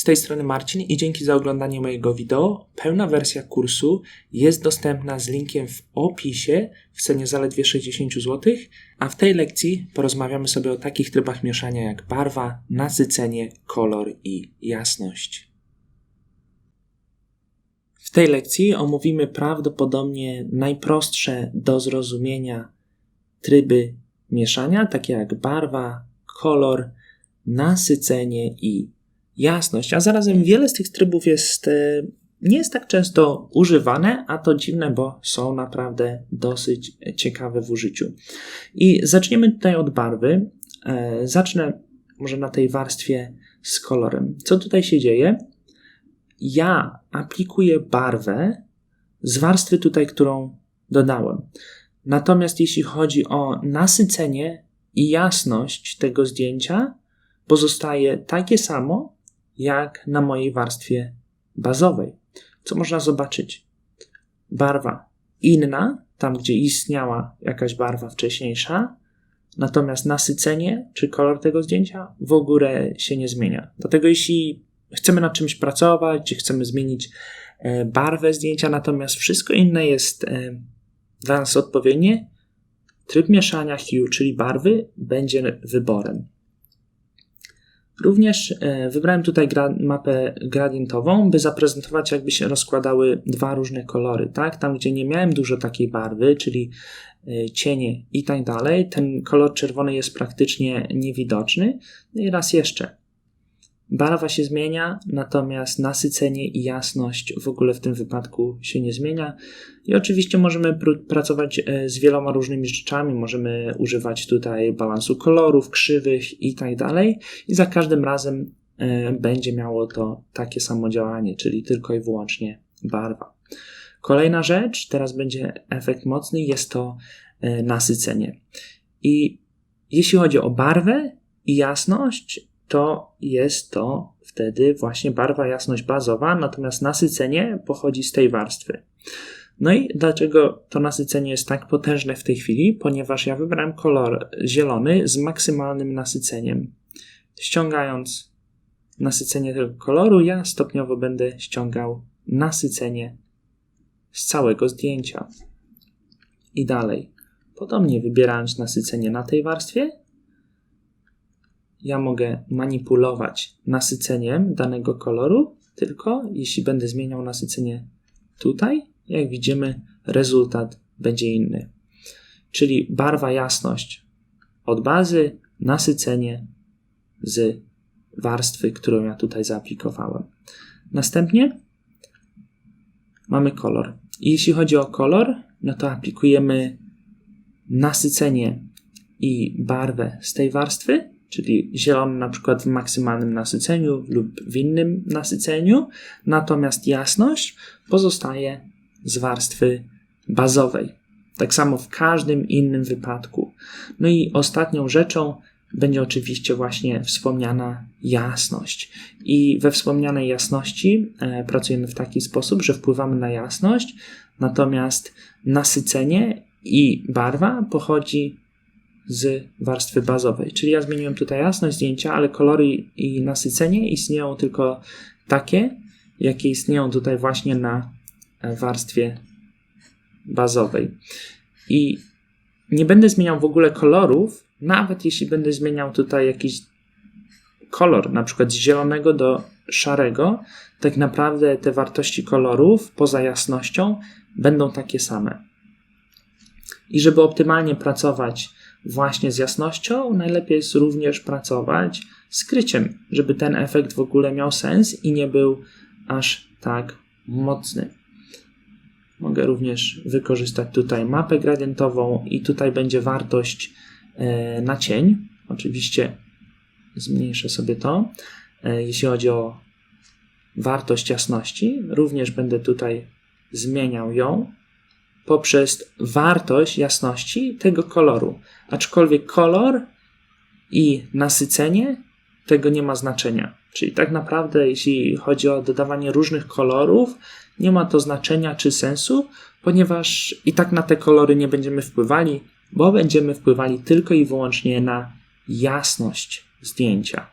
Z tej strony Marcin i dzięki za oglądanie mojego wideo. Pełna wersja kursu jest dostępna z linkiem w opisie w cenie zaledwie 60 zł, a w tej lekcji porozmawiamy sobie o takich trybach mieszania jak barwa, nasycenie, kolor i jasność. W tej lekcji omówimy prawdopodobnie najprostsze do zrozumienia tryby mieszania, takie jak barwa, kolor, nasycenie i jasność, a zarazem wiele z tych trybów jest, e, nie jest tak często używane, a to dziwne, bo są naprawdę dosyć ciekawe w użyciu. I zaczniemy tutaj od barwy. E, zacznę może na tej warstwie z kolorem. Co tutaj się dzieje? Ja aplikuję barwę z warstwy tutaj, którą dodałem. Natomiast jeśli chodzi o nasycenie i jasność tego zdjęcia, pozostaje takie samo, jak na mojej warstwie bazowej. Co można zobaczyć? Barwa inna, tam gdzie istniała jakaś barwa wcześniejsza, natomiast nasycenie czy kolor tego zdjęcia w ogóle się nie zmienia. Dlatego jeśli chcemy nad czymś pracować, czy chcemy zmienić e, barwę zdjęcia, natomiast wszystko inne jest e, dla nas odpowiednie, tryb mieszania hue, czyli barwy, będzie wyborem. Również e, wybrałem tutaj gra, mapę gradientową, by zaprezentować, jakby się rozkładały dwa różne kolory. Tak? Tam, gdzie nie miałem dużo takiej barwy, czyli e, cienie i tak dalej, ten kolor czerwony jest praktycznie niewidoczny. No i raz jeszcze, Barwa się zmienia, natomiast nasycenie i jasność w ogóle w tym wypadku się nie zmienia. I oczywiście możemy pr- pracować e, z wieloma różnymi rzeczami. Możemy używać tutaj balansu kolorów, krzywych i tak dalej. I za każdym razem e, będzie miało to takie samo działanie, czyli tylko i wyłącznie barwa. Kolejna rzecz, teraz będzie efekt mocny, jest to e, nasycenie. I jeśli chodzi o barwę i jasność, to jest to wtedy właśnie barwa jasność bazowa, natomiast nasycenie pochodzi z tej warstwy. No i dlaczego to nasycenie jest tak potężne w tej chwili? Ponieważ ja wybrałem kolor zielony z maksymalnym nasyceniem. Ściągając nasycenie tego koloru, ja stopniowo będę ściągał nasycenie z całego zdjęcia. I dalej. Podobnie wybierając nasycenie na tej warstwie, ja mogę manipulować nasyceniem danego koloru, tylko jeśli będę zmieniał nasycenie tutaj, jak widzimy, rezultat będzie inny. Czyli barwa jasność od bazy, nasycenie z warstwy, którą ja tutaj zaaplikowałem. Następnie mamy kolor. I jeśli chodzi o kolor, no to aplikujemy nasycenie i barwę z tej warstwy, czyli zielony na przykład w maksymalnym nasyceniu lub w innym nasyceniu, natomiast jasność pozostaje z warstwy bazowej. Tak samo w każdym innym wypadku. No i ostatnią rzeczą będzie oczywiście właśnie wspomniana jasność. I we wspomnianej jasności e, pracujemy w taki sposób, że wpływamy na jasność, natomiast nasycenie i barwa pochodzi z warstwy bazowej. Czyli ja zmieniłem tutaj jasność zdjęcia, ale kolory i nasycenie istnieją tylko takie, jakie istnieją tutaj właśnie na warstwie bazowej. I nie będę zmieniał w ogóle kolorów, nawet jeśli będę zmieniał tutaj jakiś kolor, na przykład z zielonego do szarego, tak naprawdę te wartości kolorów poza jasnością będą takie same. I żeby optymalnie pracować właśnie z jasnością, najlepiej jest również pracować z kryciem, żeby ten efekt w ogóle miał sens i nie był aż tak mocny. Mogę również wykorzystać tutaj mapę gradientową i tutaj będzie wartość e, na cień. Oczywiście zmniejszę sobie to. E, jeśli chodzi o wartość jasności, również będę tutaj zmieniał ją poprzez wartość jasności tego koloru. Aczkolwiek kolor i nasycenie tego nie ma znaczenia. Czyli tak naprawdę, jeśli chodzi o dodawanie różnych kolorów, nie ma to znaczenia czy sensu, ponieważ i tak na te kolory nie będziemy wpływali, bo będziemy wpływali tylko i wyłącznie na jasność zdjęcia.